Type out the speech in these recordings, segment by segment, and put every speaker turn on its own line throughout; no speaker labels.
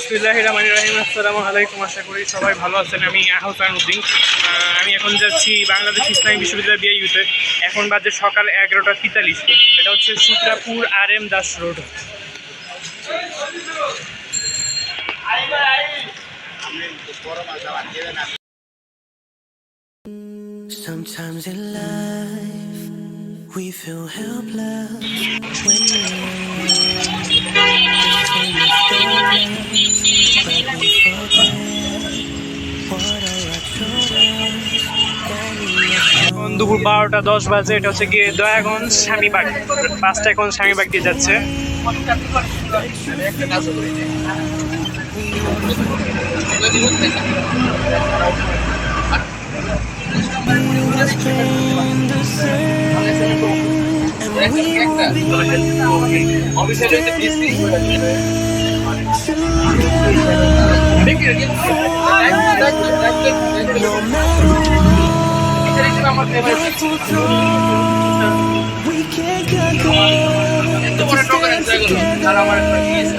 বিসমুল্লাহ রহমান রাহিম আসসালামু আলাইকুম। আশা করি সবাই ভালো আছেন। আমি আহসান উদ্দিন। আমি এখন যাচ্ছি বাংলাদেশ ইসলামী বিশ্ববিদ্যালয় বিআইউতে এখন বাজে সকাল এগারোটা তেতাল্লিশ। এটা হচ্ছে Sutrapur R M Das road.
Sometimes in life We feel helpless when we
দুপুর বারোটা, দশ বাজে, এটা হচ্ছে গিয়ে দয়াগঞ্জ স্বামীবাগ পাঁচটা এখন স্বামীবাগ দিয়ে যাচ্ছে।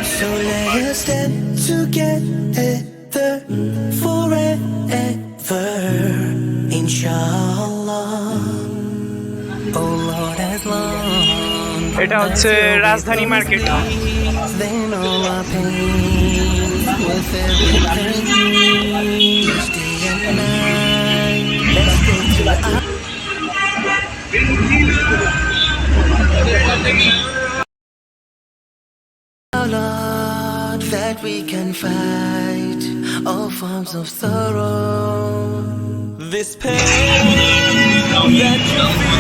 So let us step together forever to our Oh Lord, that we can fight all forms of sorrow. This pain. That you feel,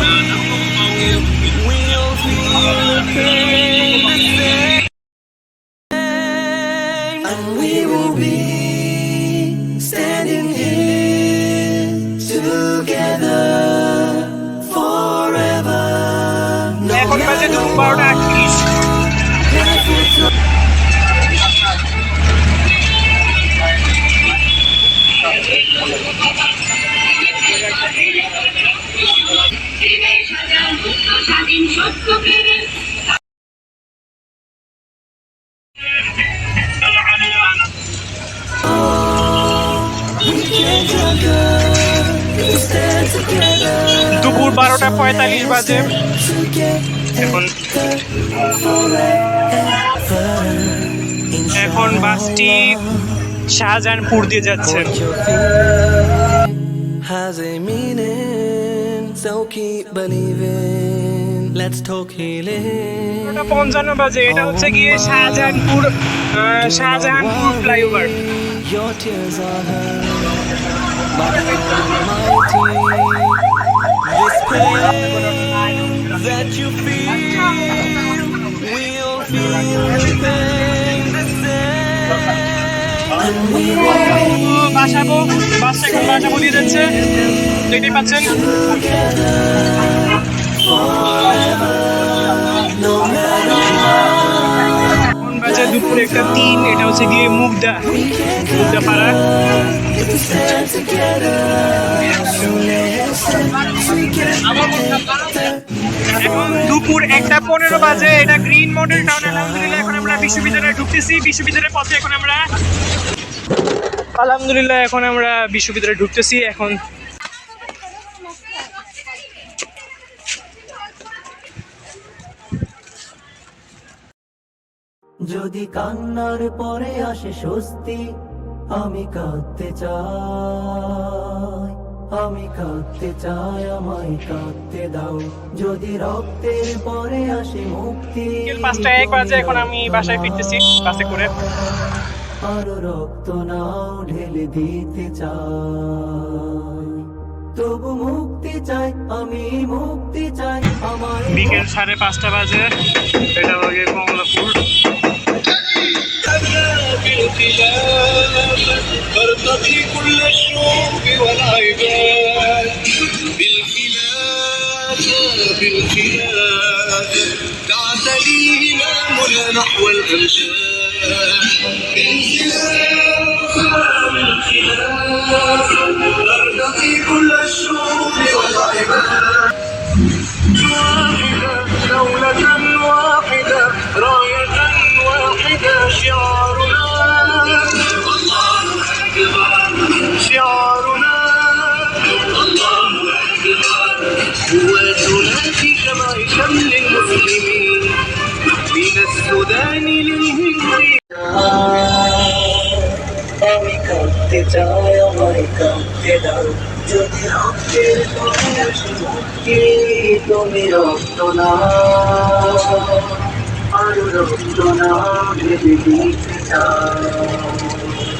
বারোটা পঁয়তাল্লিশ বাজে এখন এখন বাসটি শাহজাহানপুর দিয়ে যাচ্ছে পঞ্চান্ন বাজে এটা হচ্ছে গিয়ে Shahjahanpur Shahjahanpur flyover
Your tears are. That you feel, we'll feel the same. Will
Basabo বাসটা এখন বাসাবো দিয়ে যাচ্ছে দেখতেই পাচ্ছেন এখন বাজে দুপুর একটা তিন এটা হচ্ছে গিয়ে মুগদা মুগদা পাড়া এখন দুপুর একটা পনেরো বাজে, এটা গ্রিন মডেল টাউন আলহামদুলিল্লাহ এখন আমরা বিশ্ববিদ্যালয়ে ঢুকতেছি, বিশ্ববিদ্যালয়ের পথে এখন আমরা আলহামদুলিল্লাহ, এখন আমরা বিশ্ববিদ্যালয়ে ঢুকতেছি, এখন
যদি কান্নার পরে আসে স্বস্তি, আমি কাঁদতে চাই। আমি কাঁদতে চাই আমায় কাঁদতে দাও। যদি রক্তের পরে আসে মুক্তি
পাঁচটা এক বাজে এখন আমি বাসায় ফিরতেছি বাসে করে।
আরও রক্ত নাও ঢেলে দিতে চাই। তবু মুক্তি চাই আমি মুক্তি চাই আমার
বিকেল সাড়ে পাঁচটা বাজে।
تعتليه همامنا نحو الأمجاد أرتقي كل الشعوب والعباد. عيشا للمسلمين من السودان للهند
আমি কাঁদতে চাই আমায় কাঁদতে দাও যদি রক্তের পরশ মুক্তি তুমি রক্ত না আরো রক্ত না ভেবে দিতে চাও তবু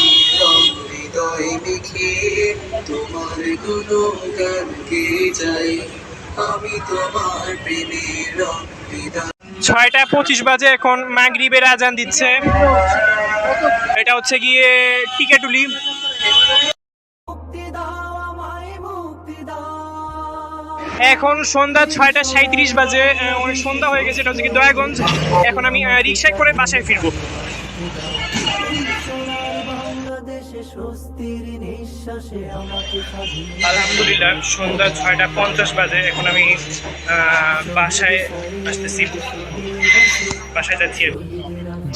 তোমার গুণগান গেয়ে যাই আমি তোমার প্রেমের
ছয়টা পঁচিশ বাজে এখন মাগরিবের আজান দিচ্ছে। এটা হচ্ছে গিয়ে টিকেটুলি।
মুক্তি দাও আমায় মুক্তি দাও।
এখন সন্ধ্যা ছয়টা সাঁত্রিশ বাজে আহ, অনেক সন্ধ্যা হয়ে গেছে এটা হচ্ছে কি দয়াগঞ্জ। এখন আমি রিক্সায় করে বাসায় ফিরবো।
স্বস্তির নিঃশ্বাসে আমাকে
আলহামদুলিল্লাহ সন্ধ্যা ছয়টা পঞ্চাশ বাজে। এখন আমি বাসায় আসতেছি। বাসায় যাচ্ছি যারাই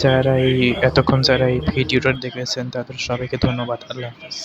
যারা এই এতক্ষণ যারা এই ভিডিওটা দেখেছেন তাদের সবাইকে ধন্যবাদ। আল্লাহ হাফিজ।